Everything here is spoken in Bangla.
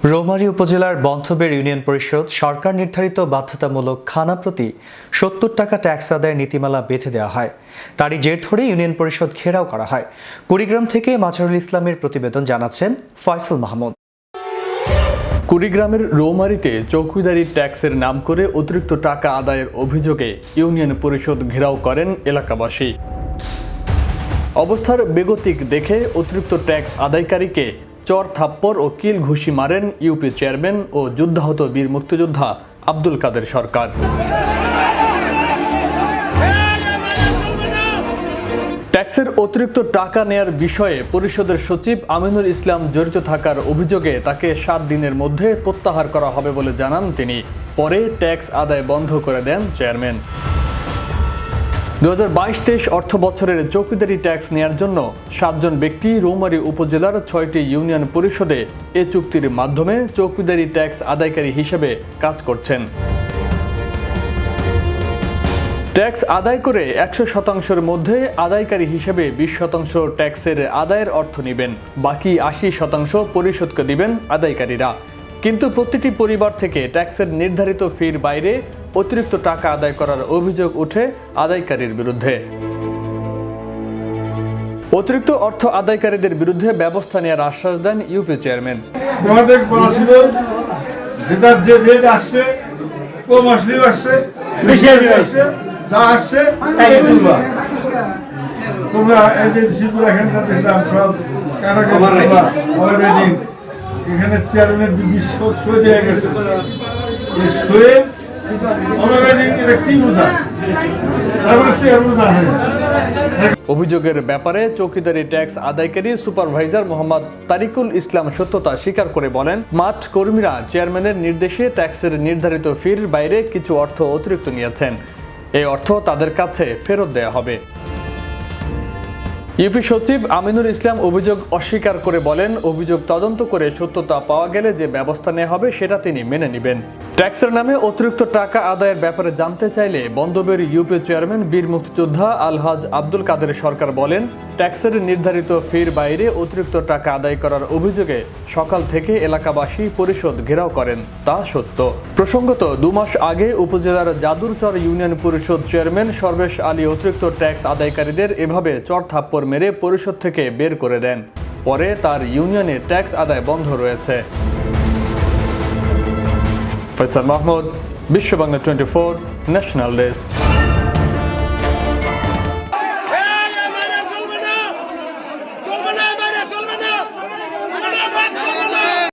রৌমারী উপজেলার বন্ধবের ইউনিয়ন পরিষদ সরকার নির্ধারিত বাধ্যতামূলক খানা প্রতি সত্তর টাকা ট্যাক্স আদায়ের নীতিমালা বেঁধে দেওয়া হয়। তারই জের ধরে ইউনিয়ন পরিষদ ঘেরাও করা হয়। কুড়িগ্রাম থেকে মাজারুল ইসলামের প্রতিবেদন জানাচ্ছেন ফয়সাল মাহমুদ। কুড়িগ্রামের রৌমারিতে চৌকিদারি ট্যাক্সের নাম করে অতিরিক্ত টাকা আদায়ের অভিযোগে ইউনিয়ন পরিষদ ঘেরাও করেন এলাকাবাসী। অবস্থার বেগতিক দেখে অতিরিক্ত ট্যাক্স আদায়কারীকে চর থাপ্পড় ও কিল ঘুষি মারেন ইউপি চেয়ারম্যান ও যুদ্ধাহত বীর মুক্তিযোদ্ধা আব্দুল কাদের সরকার। ট্যাক্সের অতিরিক্ত টাকা নেয়ার বিষয়ে পরিষদের সচিব আমিনুল ইসলাম জড়িত থাকার অভিযোগে তাকে সাত দিনের মধ্যে প্রত্যাহার করা হবে বলে জানান তিনি। পরে ট্যাক্স আদায় বন্ধ করে দেন চেয়ারম্যান। দু হাজার বাইশ তেইশ অর্থ বছরের চৌকিদারি ট্যাক্স নেয়ার জন্য সাতজন ব্যক্তি রৌমারী উপজেলার ছয়টি ইউনিয়ন পরিষদে এ চুক্তির মাধ্যমে চৌকিদারি ট্যাক্স আদায়কারী হিসেবে কাজ করছেন। ট্যাক্স আদায় করে একশো শতাংশের মধ্যে আদায়কারী হিসেবে বিশ শতাংশ ট্যাক্সের আদায়ের অর্থ নেবেন। বাকি আশি শতাংশ পরিশোধকে দিবেন আদায়কারীরা। কিন্তু প্রতিটি পরিবার থেকে ট্যাক্সের নির্ধারিত ফির বাইরে অতিরিক্ত টাকা আদায় করার অভিযোগ উঠে আদায়কারীর বিরুদ্ধে। অতিরিক্ত অর্থ আদায়কারীদের বিরুদ্ধে ব্যবস্থা নেওয়ার আশ্বাস দেন ইউপি চেয়ারম্যান। তোমাদের বলা ছিল যেটার যে রেট আসছে কম আসলেও আসছে বেশি আসছে যা আসছে তাই তুলবা তোমরা রিসিপ্ট এখানকার দেখলাম সব কারাগার এখানে চেয়ারম্যান বিশ্ব সই দিয়ে গেছে। জানে অভিযোগের ব্যাপারে চৌকিদারি ট্যাক্স আদায়কারী সুপারভাইজার মোহাম্মদ তারিকুল ইসলাম সত্যতা স্বীকার করে বলেন, মাঠ কর্মীরা চেয়ারম্যানের নির্দেশে ট্যাক্সের নির্ধারিত ফির বাইরে কিছু অর্থ অতিরিক্ত নিয়েছেন। এই অর্থ তাদের কাছে ফেরত দেয়া হবে। ইউপি সচিব আমিনুল ইসলাম অভিযোগ অস্বীকার করে বলেন, অভিযোগ তদন্ত করে সত্যতা পাওয়া গেলে যে ব্যবস্থা নেওয়া হবে সেটা তিনি মেনে নেবেন। ট্যাক্সের নামে অতিরিক্ত টাকা আদায়ের ব্যাপারে জানতে চাইলে বন্দবের ইউপি চেয়ারম্যান বীর মুক্তিযোদ্ধা আলহাজ আব্দুল কাদের সরকার বলেন, ট্যাক্সের নির্ধারিত ফির বাইরে অতিরিক্ত টাকা আদায় করার অভিযোগে সকাল থেকে এলাকাবাসী পরিষদ ঘেরাও করেন, তা সত্য। প্রসঙ্গত, দু মাস আগে উপজেলার জাদুরচর ইউনিয়ন পরিষদ চেয়ারম্যান সর্বেশ আলী অতিরিক্ত ট্যাক্স আদায়কারীদের এভাবে চর থাপ্পড় মেরে পরিষদ থেকে বের করে দেন। পরে তার ইউনিয়নে ট্যাক্স আদায় বন্ধ রয়েছে। Faisal Mahmud, Bishwa Bangla twenty four, national desk.